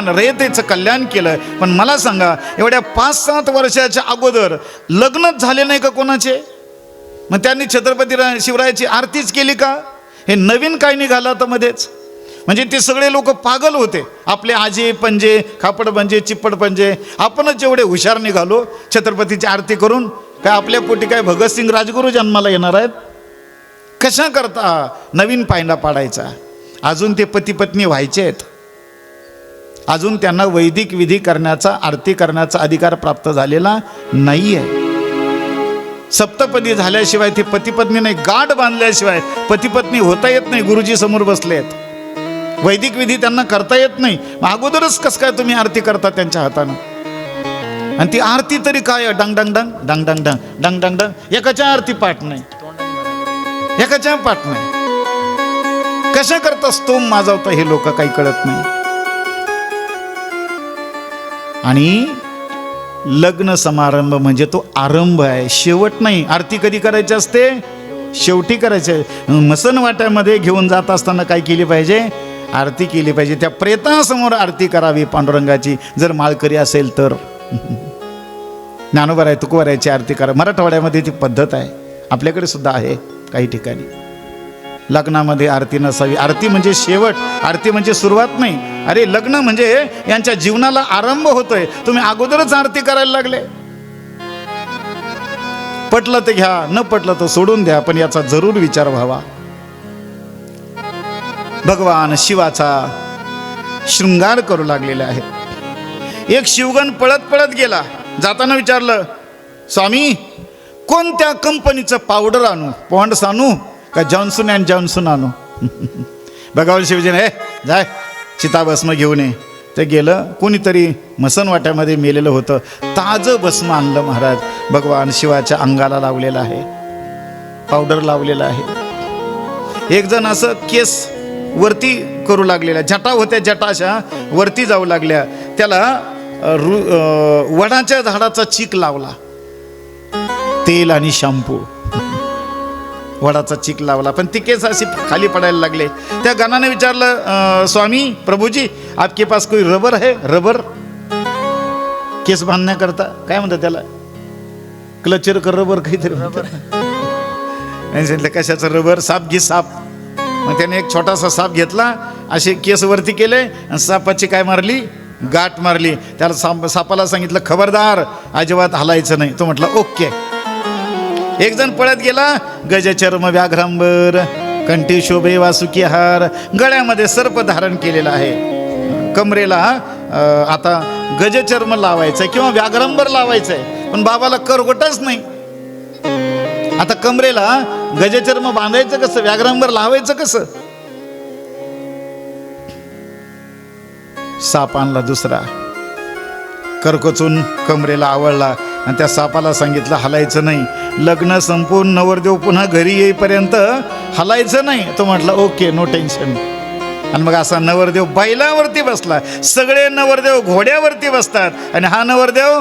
कल्याण रयतेचं कल्याण केलं. पण मला सांगा एवढ्या पाच सात वर्षाच्या अगोदर लग्नच झाले नाही का कोणाचे? मग त्यांनी छत्रपती रा- शिवरायाची आरतीच केली का? हे नवीन काय निघालं आता मध्येच? म्हणजे ते सगळे लोक पागल होते. आपले आजे पंजे खापड पंजे चिप्पड पंजे आपणच जेवढे हुशार निघालो छत्रपतीची आरती करून. काय आपल्या पोटी काय भगतसिंग राजगुरू जन्माला येणार आहेत? कशा करता नवीन पायंडा पाडायचा? अजून ते पती पत्नी व्हायचे आहेत अजून त्यांना वैदिक विधी करण्याचा आरती करण्याचा अधिकार प्राप्त झालेला नाही आहे सप्तपदी झाल्याशिवाय ते पतिपत्नी नाही गाठ बांधल्याशिवाय पतिपत्नी होता येत नाही गुरुजी समोर बसले आहेत वैदिक विधी त्यांना करता येत नाही. अगोदरच कसं काय तुम्ही आरती करता त्यांच्या हातानं? आणि ती आरती तरी काय डंग डंग डंग डंग डंग डंग डंग डंग डंग. एकाच्या आरती पाठ नाही. एकाच्या पाठ नाही. कशा करता स्तोम माजवता हे लोक काही कळत नाही. आणि लग्न समारंभ म्हणजे तो आरंभ आहे. शेवट नाही. आरती कधी करायची असते? शेवटी करायची आहे. मसन वाट्यामध्ये घेऊन जात असताना काय केली पाहिजे? आरती केली पाहिजे. त्या प्रेतासमोर आरती करावी पांडुरंगाची. जर माळकरी असेल तर. ज्ञानोबराय तुकोबरायची आरती करा. मराठवाड्यामध्ये ती पद्धत आहे. आपल्याकडे सुद्धा आहे काही ठिकाणी. लग्नामध्ये आरती नसावी. आरती म्हणजे शेवट. आरती म्हणजे सुरुवात नाही. अरे लग्न म्हणजे यांच्या जीवनाला आरंभ होतोय. तुम्ही अगोदरच आरती करायला लागले. पटलं तर घ्या न पटलं तर सोडून द्या पण याचा जरूर विचार व्हावा. भगवान शिवाचा शृंगार करू लागलेले आहेत. एक शिवगण पळत पळत गेला. जाताना विचारलं स्वामी कोणत्या कंपनीचं पावडर आणू? पॉन्ड्स आणू? का जॉन्सन अँड जॉन्सन आणू? बघावलं शिवजीने हे जाय चिताभस्म घेऊन ये. ते गेलं कोणीतरी मसन वाट्यामध्ये मेलेलं होतं. ताजं भस्म आणलं महाराज. भगवान शिवाच्या अंगाला लावलेलं आहे. पावडर लावलेलं आहे. एक जण असं केस वरती करू लागलेल्या जटा होत्या जटा अशा वरती जाऊ लागल्या. त्याला रु वडाच्या झाडाचा चीक लावला. तेल आणि शॅम्पू. वडाचा चीक लावला. पण ती केस अशी खाली पडायला लागले. त्या गणाने विचारलं "अ, स्वामी प्रभूजी आपके पास कोई रबर है? रबर? केस बांधण्याकरता काय म्हणतात त्याला? क्लचर कर रबर काहीतरी सांगितलं कशाचं रबर? साप घे साप. मग त्याने एक छोटासा साप घेतला असे केस वरती केले आणि सापाची काय मारली? गाठ मारली. त्याला साप सापाला सांगितलं खबरदार अजिबात हलायचं नाही. तो म्हटलं ओके. एक जण पळत गेला. गजचर्म व्याघ्रांबर कंठी शोभे वासुकी हार गळ्यामध्ये सर्प धारण केलेला आहे. कमरेला आता गजचर्म लावायचंय किंवा व्याघ्रांबर लावायचंय पण बाबाला करगोटच नाही. आता कमरेला गजचर्म बांधायचं कसं? व्याघ्रंबर लावायचं कसं? साप आणला दुसरा. कर्कचून कमरेला आवळला आणि त्या सापाला सांगितलं हलायचं नाही. लग्न संपून नवरदेव पुन्हा घरी येईपर्यंत हलायचं नाही. तो म्हटला ओके नो टेन्शन आणि मग असा नवरदेव बैलावरती बसला. सगळे नवरदेव घोड्यावरती बसतात. आणि हा नवरदेव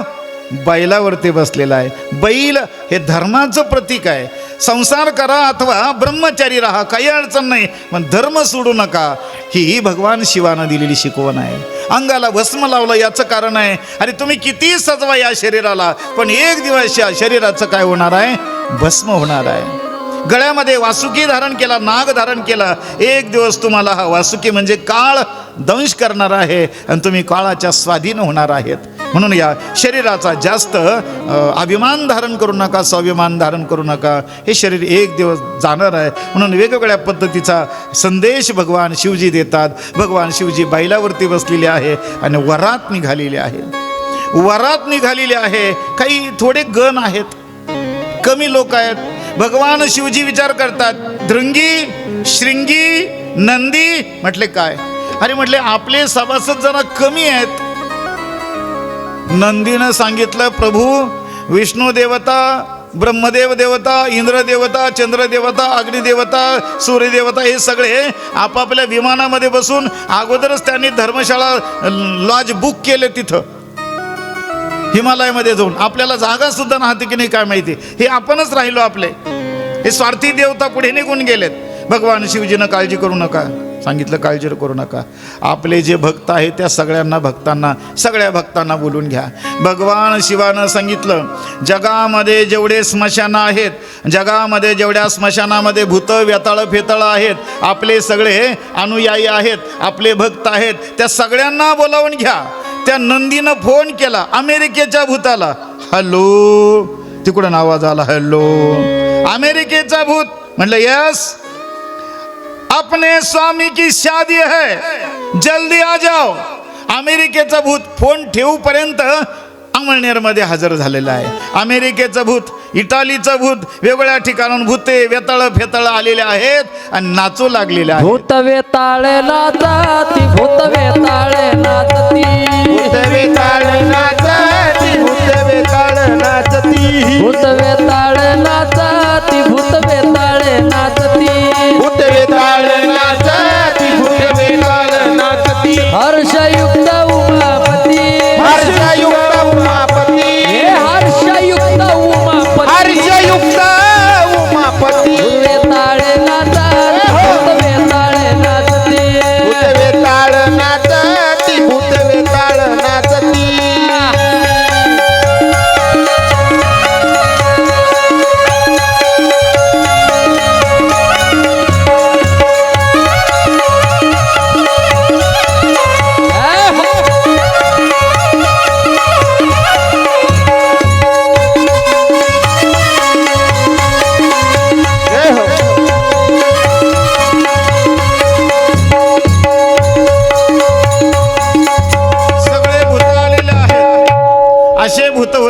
बैलावरती बसलेला आहे. बैल हे धर्माचं प्रतीक आहे. संसार करा अथवा ब्रह्मचारी राहा काही अडचण नाही. पण धर्म सोडू नका. ही भगवान शिवानं दिलेली शिकवण आहे. अंगाला भस्म लावलं याचं कारण आहे. अरे तुम्ही किती सजवा या शरीराला पण एक दिवस या शरीराचं काय होणार आहे? भस्म होणार आहे. गळ्यामध्ये वासुकी धारण केला नाग धारण केला. एक दिवस तुम्हाला हा वासुकी म्हणजे काळ दंश करणार आहे आणि तुम्ही काळाच्या स्वाधीन होणार आहेत. म्हणून या शरीराचा जास्त अभिमान धारण करू नका स्वाभिमान धारण करू नका. हे शरीर एक दिवस जाणार आहे. म्हणून वेगवेगळ्या पद्धतीचा संदेश भगवान शिवजी देतात. भगवान शिवजी बैलावरती बसलेले आहे आणि वरात निघालेले आहे. वरात निघालेले आहे. काही थोडे गण आहेत. कमी लोक आहेत. भगवान शिवजी विचार करतात धृंगी शृंगी नंदी म्हटले काय? अरे म्हटले आपले सभासद जरा कमी आहेत. नंदीनं सांगितलं प्रभू विष्णू देवता ब्रह्मदेव देवता इंद्रदेवता चंद्रदेवता अग्निदेवता सूर्यदेवता हे सगळे आपापल्या विमानामध्ये बसून अगोदरच त्यांनी धर्मशाळा लॉज बुक केले तिथं. हिमालयामध्ये जाऊन. आपल्याला जागा सुद्धा राहते की नाही काय माहिती? हे आपणच राहिलो आपले. हे स्वार्थी देवता पुढे निघून गेलेत. भगवान शिवजीनं काळजी करू नका. सांगितलं काळजी करू नका. आपले जे भक्त आहेत त्या सगळ्यांना भक्तांना सगळ्या भक्तांना बोलून घ्या. भगवान शिवानं सांगितलं जगामध्ये जेवढे स्मशानं आहेत जगामध्ये जेवढ्या स्मशानामध्ये भूत व्यताळ फेतळ आहेत आपले सगळे अनुयायी आहेत आपले भक्त आहेत त्या सगळ्यांना बोलावून घ्या. त्या नंदीनं फोन केला अमेरिकेच्या भूताला. हॅलो? तिकडून आवाज आला हॅलो? अमेरिकेचा भूत. म्हटलं यस. अपने स्वामी की शादी है। जल्दी आ जाओ। अमेरिकेचं भूत फोन ठेवूपर्यंत अमळनेरमध्ये हजर झालेलं आहे. अमेरिकेचं भूत इटालीचं भूत वेगवेगळ्या ठिकाणून भूते वेताळ फेताळ आलेले आहेत आणि नाचू लागलेले आहेत. भूत वेताळे नाचती भूत वेताळे नाचती भूत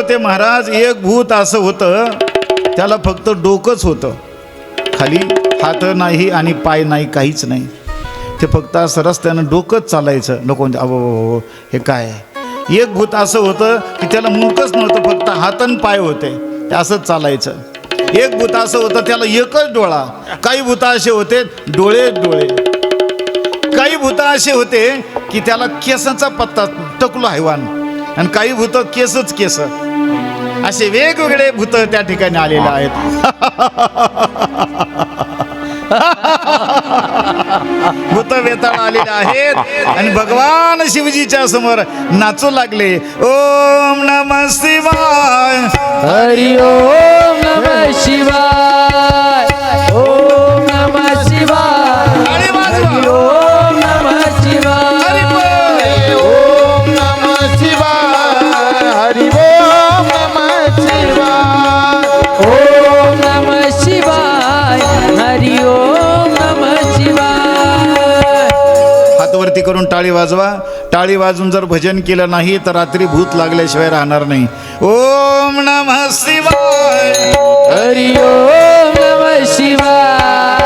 ते होते महाराज एक भूत असं होतं त्याला फक्त डोकंच होतं. खाली हात नाही आणि पाय नाही काहीच नाही. ते फक्त असं रस्त्यानं डोकंच चालायचं. लोक म्हणजे अहो हे काय? एक भूत असं होतं की त्याला मुखच नव्हतं फक्त हात आणि पाय होते. ते असंच चालायचं. एक भूत असं होतं त्याला एकच डोळा. काही भूत असे होते डोळे डोळे. काही भूत असे होते की त्याला केसाचा पत्ता टकलो हैवान आणि काही भूत केसच केस. असे वेगवेगळे भूत त्या ठिकाणी आलेले आहेत. भूत वेताळ आलेले आहेत. आणि भगवान शिवजीच्या समोर नाचू लागले. ओम नम शिवाय. हरि ओम नम शिवाय. टाळी वाजवा. टाळी वाजून जर भजन केलं नाही तर रात्री भूत लागल्याशिवाय राहणार नाही. ओम नम शिवाय. हरि ओम नम शिवाय.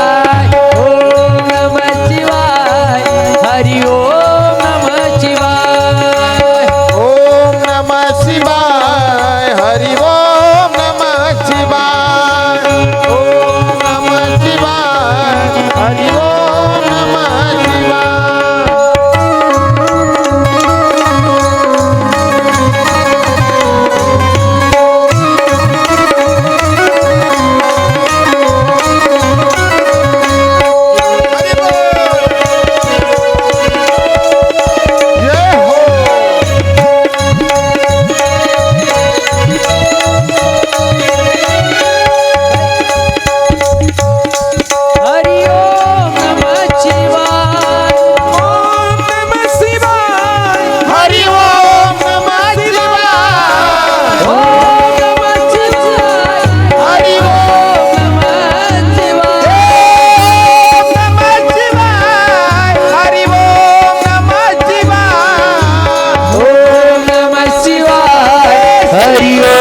हरिओ